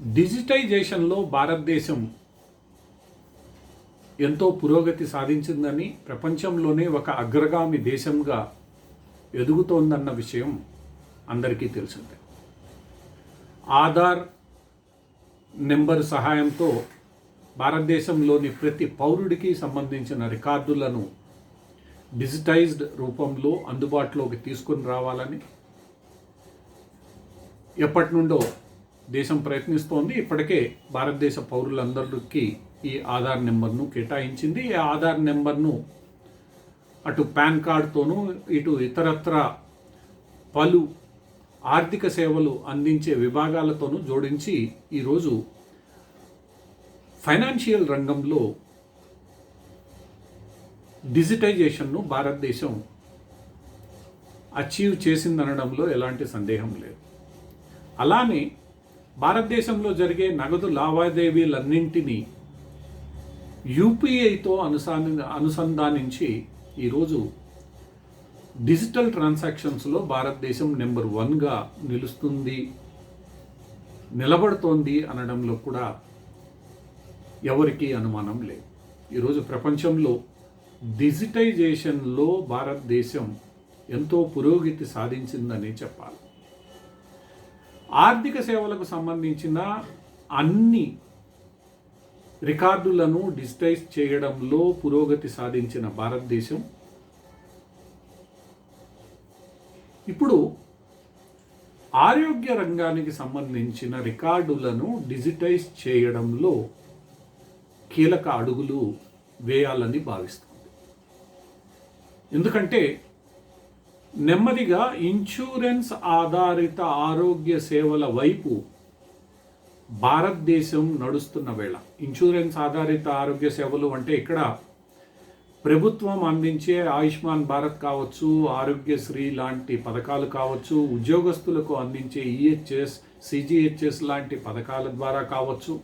డిజిటైజేషన్లో భారతదేశం ఎంతో పురోగతి సాధించిందని ప్రపంచంలోనే ఒక అగ్రగామి దేశంగా ఎదుగుతోందన్న విషయం అందరికీ తెలిసిందే. ఆధార్ నెంబర్ సహాయంతో భారతదేశంలోని ప్రతి పౌరుడికి సంబంధించిన రికార్డులను డిజిటైజ్డ్ రూపంలో అందుబాటులోకి తీసుకొని రావాలని ఎప్పటి నుండో దేశం ప్రయత్నిస్తోంది. ఇప్పటికే భారతదేశ పౌరులందరికీ ఈ ఆధార్ నెంబర్ను కేటాయించింది. ఈ ఆధార్ నెంబర్ను అటు పాన్ కార్డ్తోనూ ఇటు ఇతరత్ర పలు ఆర్థిక సేవలు అందించే విభాగాలతోనూ జోడించి ఈరోజు ఫైనాన్షియల్ రంగంలో డిజిటైజేషన్ను భారతదేశం అచీవ్ చేసిందనడంలో ఎలాంటి సందేహం లేదు. అలానే భారతదేశంలో జరిగే నగదు లావాదేవీలన్నింటినీ యూపీఐతో అనుసాని అనుసంధానించి ఈరోజు డిజిటల్ ట్రాన్సాక్షన్స్లో భారతదేశం నెంబర్ వన్గా నిలుస్తుంది నిలబడుతోంది అనడంలో కూడా ఎవరికీ అనుమానం లేదు. ఈరోజు ప్రపంచంలో డిజిటైజేషన్లో భారతదేశం ఎంతో పురోగతి సాధించిందని చెప్పాలి. ఆర్థిక సేవలకు సంబంధించిన అన్ని రికార్డులను డిజిటైజ్ చేయడంలో పురోగతి సాధించిన భారతదేశం. ఇప్పుడు ఆరోగ్య రంగానికి సంబంధించిన రికార్డులను డిజిటైజ్ చేయడంలో కీలక అడుగులు వేయాలని భావిస్తుంది. ఎందుకంటే నెమ్మదిగా ఇన్సూరెన్స్ ఆధారిత ఆరోగ్య సేవల వైపు భారతదేశం నడుస్తున్న వేళ. ఇన్సూరెన్స్ ఆధారిత ఆరోగ్య సేవలు అంటే ఇక్కడ ప్రభుత్వం అందించే ఆయుష్మాన్ భారత్ కావచ్చు ఆరోగ్యశ్రీ లాంటి పథకాలు కావచ్చు ఉద్యోగస్తులకు అందించే ఈహెచ్ఎస్ సిజిహెచ్ఎస్ లాంటి పథకాల ద్వారా కావచ్చు.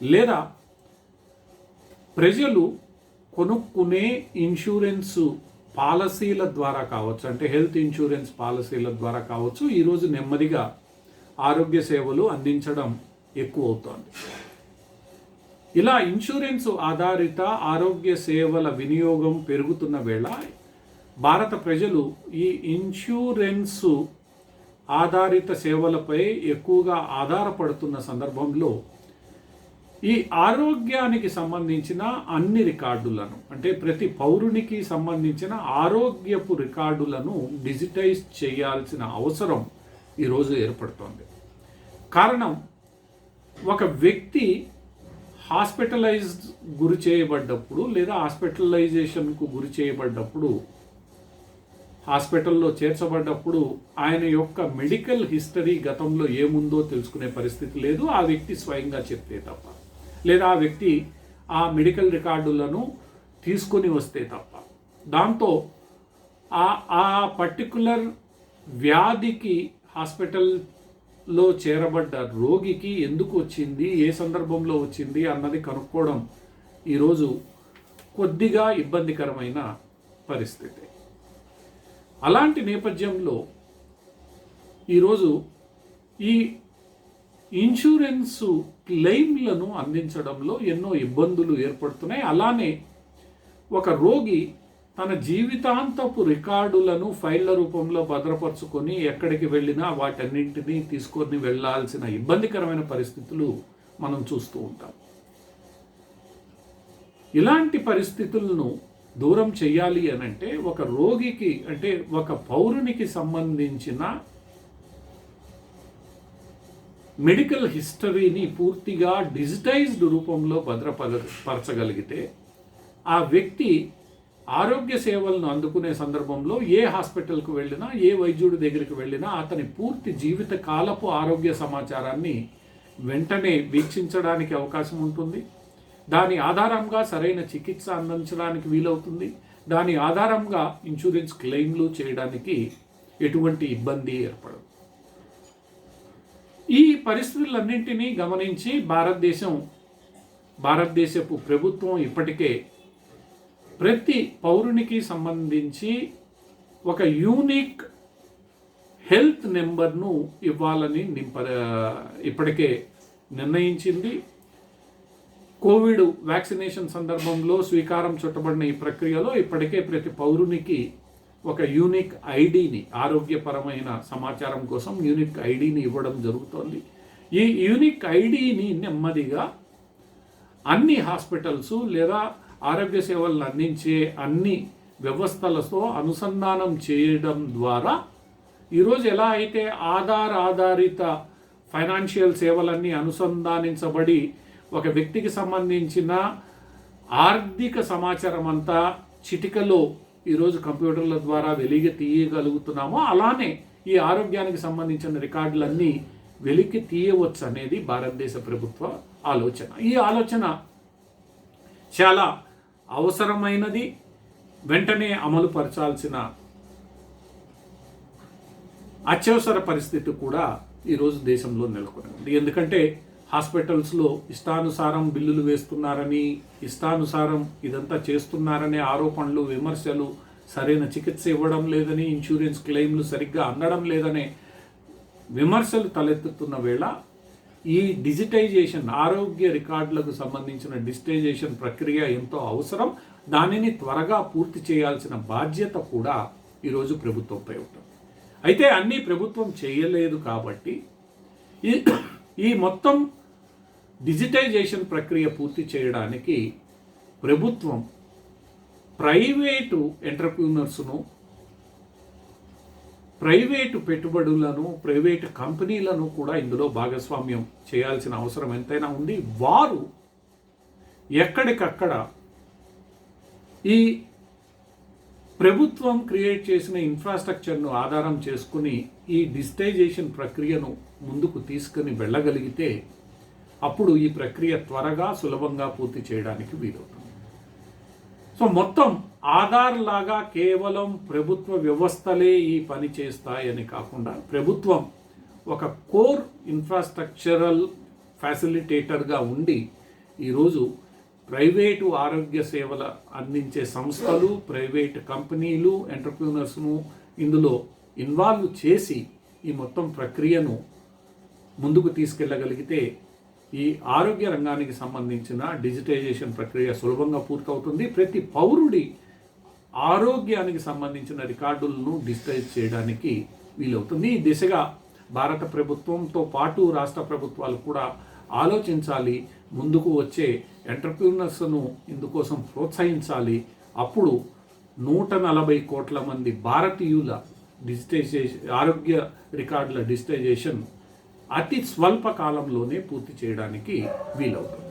లేదా ప్రజలు కొనుక్కునే ఇన్సూరెన్సు పాలసీల ద్వారా కావచ్చు అంటే హెల్త్ ఇన్సూరెన్స్ పాలసీల ద్వారా కావచ్చు ఈరోజు నెమ్మదిగా ఆరోగ్య సేవలు అందించడం ఎక్కువ అవుతోంది ఇలా ఇన్సూరెన్స్ ఆధారిత ఆరోగ్య సేవల వినియోగం పెరుగుతున్న వేళ భారత ప్రజలు ఈ ఇన్సూరెన్స్ ఆధారిత సేవలపై ఎక్కువగా ఆధారపడుతున్న సందర్భంలో ఈ ఆరోగ్యానికి సంబంధించిన అన్ని రికార్డులను అంటే ప్రతి పౌరునికి సంబంధించిన ఆరోగ్యపు రికార్డులను డిజిటైజ్ చేయాల్సిన అవసరం ఈరోజు ఏర్పడుతోంది. కారణం ఒక వ్యక్తి హాస్పిటలైజ్డ్ గురి చేయబడ్డప్పుడు లేదా హాస్పిటలైజేషన్కు గురి చేయబడ్డప్పుడు హాస్పిటల్లో చేర్చబడ్డప్పుడు ఆయన యొక్క మెడికల్ హిస్టరీ గతంలో ఏముందో తెలుసుకునే పరిస్థితి లేదు ఆ వ్యక్తి స్వయంగా చెప్తే తప్ప. లేదా ఆ వ్యక్తి ఆ మెడికల్ రికార్డులను తీసుకొని వస్తే తప్ప. దాంతో ఆ ఆ పర్టికులర్ వ్యాధికి హాస్పిటల్లో చేరబడ్డ రోగికి ఎందుకు వచ్చింది ఏ సందర్భంలో వచ్చింది అన్నది కనుక్కోవడం ఈరోజు కొద్దిగా ఇబ్బందికరమైన పరిస్థితి. అలాంటి నేపథ్యంలో ఈరోజు ఈ ఇన్సూరెన్స్ క్లెయిమ్లను అందించడంలో ఎన్నో ఇబ్బందులు ఏర్పడుతున్నాయి. అలానే ఒక రోగి తన జీవితాంతపు రికార్డులను ఫైళ్ళ రూపంలో భద్రపరుచుకొని ఎక్కడికి వెళ్ళినా వాటన్నింటినీ తీసుకొని వెళ్ళాల్సిన ఇబ్బందికరమైన పరిస్థితులు మనం చూస్తూ ఉంటాం. ఇలాంటి పరిస్థితులను దూరం చేయాలి అని అంటే ఒక రోగికి అంటే ఒక పౌరునికి సంబంధించిన మెడికల్ హిస్టరీని పూర్తిగా డిజిటైజ్డ్ రూపంలో భద్రపరచగలిగితే ఆ వ్యక్తి ఆరోగ్య సేవలను అందుకునే సందర్భంలో ఏ హాస్పిటల్కు వెళ్ళినా ఏ వైద్యుడి దగ్గరికి వెళ్ళినా అతని పూర్తి జీవిత కాలపు ఆరోగ్య సమాచారాన్ని వెంటనే వీక్షించడానికి అవకాశం ఉంటుంది. దాని ఆధారంగా సరైన చికిత్స అందించడానికి వీలవుతుంది. దాని ఆధారంగా ఇన్సూరెన్స్ క్లెయిమ్లు చేయడానికి ఎటువంటి ఇబ్బంది ఏర్పడదు. ఈ పరిస్థితులన్నింటినీ గమనించి భారతదేశం భారతదేశపు ప్రభుత్వం ఇప్పటికే ప్రతి పౌరునికి సంబంధించి ఒక యూనిక్ హెల్త్ నెంబర్ను ఇవ్వాలని నింప ఇప్పటికే నిర్ణయించింది. కోవిడ్ వ్యాక్సినేషన్ సందర్భంలో స్వీకారం చుట్టబడిన ఈ ప్రక్రియలో ఇప్పటికే ప్రతి పౌరునికి ఒక యూనిక్ ఐడిని ఆరోగ్యపరమైన సమాచారం కోసం యూనిక్ ఐడిని ఇవ్వడం జరుగుతోంది. ఈ యూనిక్ ఐడిని నెమ్మదిగా అన్ని హాస్పిటల్స్ లేదా ఆరోగ్య సేవలను అందించే అన్ని వ్యవస్థలతో అనుసంధానం చేయడం ద్వారా ఈరోజు ఎలా అయితే ఆధార్ ఆధారిత ఫైనాన్షియల్ సేవలన్నీ అనుసంధానించబడి ఒక వ్యక్తికి సంబంధించిన ఆర్థిక సమాచారం అంతా చిటికలో ఈరోజు కంప్యూటర్ల ద్వారా వెలిగి తీయగలుగుతున్నామో అలానే ఈ ఆరోగ్యానికి సంబంధించిన రికార్డులన్నీ వెలికి తీయవచ్చు అనేది భారతదేశ ప్రభుత్వ ఆలోచన. ఈ ఆలోచన చాలా అవసరమైనది. వెంటనే అమలు పరచాల్సిన అత్యవసర పరిస్థితి కూడా ఈరోజు దేశంలో నెలకొని ఉంది ఎందుకంటే హాస్పిటల్స్లో ఇష్టానుసారం బిల్లులు వేస్తున్నారని ఇష్టానుసారం ఇదంతా చేస్తున్నారనే ఆరోపణలు విమర్శలు సరైన చికిత్స ఇవ్వడం లేదని ఇన్సూరెన్స్ క్లెయిమ్లు సరిగ్గా అందడం లేదనే విమర్శలు తలెత్తుతున్న వేళ ఈ డిజిటైజేషన్ ఆరోగ్య రికార్డులకు సంబంధించిన డిజిటైజేషన్ ప్రక్రియ ఎంతో అవసరం. దానిని త్వరగా పూర్తి చేయాల్సిన బాధ్యత కూడా ఈరోజు ప్రభుత్వంపై ఉంటుంది. అయితే అన్నీ ప్రభుత్వం చేయలేదు కాబట్టి ఈ ఈ మొత్తం డిజిటైజేషన్ ప్రక్రియ పూర్తి చేయడానికి ప్రభుత్వం ప్రైవేటు ఎంటర్ప్రీనర్స్ను ప్రైవేటు పెట్టుబడులను ప్రైవేటు కంపెనీలను కూడా ఇందులో భాగస్వామ్యం చేయాల్సిన అవసరం ఎంతైనా ఉంది. వారు ఎక్కడికక్కడ ఈ ప్రభుత్వం క్రియేట్ చేసిన ఇన్ఫ్రాస్ట్రక్చర్ను ఆధారం చేసుకుని ఈ డిజిటైజేషన్ ప్రక్రియను ముందుకు తీసుకుని వెళ్ళగలిగితే అప్పుడు ఈ ప్రక్రియ త్వరగా సులభంగా పూర్తి చేయడానికి వీలవుతుంది. సో మొత్తం ఆధార్ లాగా కేవలం ప్రభుత్వ వ్యవస్థలే ఈ పని చేస్తాయని కాకుండా ప్రభుత్వం ఒక కోర్ ఇన్ఫ్రాస్ట్రక్చరల్ ఫ్యాసిలిటేటర్గా ఉండి ఈరోజు ప్రైవేటు ఆరోగ్య సేవల అందించే సంస్థలు ప్రైవేట్ కంపెనీలు ఎంటర్ప్రీనర్స్ను ఇందులో ఇన్వాల్వ్ చేసి ఈ మొత్తం ప్రక్రియను ముందుకు తీసుకెళ్ళగలిగితే ఈ ఆరోగ్య రంగానికి సంబంధించిన డిజిటైజేషన్ ప్రక్రియ సులభంగా పూర్తవుతుంది. ప్రతి పౌరుడి ఆరోగ్యానికి సంబంధించిన రికార్డులను డిజిటైజ్ చేయడానికి వీలవుతుంది. ఈ దిశగా భారత ప్రభుత్వంతో పాటు రాష్ట్ర ప్రభుత్వాలు కూడా ఆలోచించాలి. ముందుకు వచ్చే ఎంటర్ప్రీనర్స్ను ఇందుకోసం ప్రోత్సహించాలి. అప్పుడు నూట నలభై కోట్ల మంది భారతీయుల డిజిటైజేషన్ ఆరోగ్య రికార్డుల డిజిటైజేషన్ అతి స్వల్ప కాలంలోనే పూర్తి చేయడానికి వీలవుతుంది.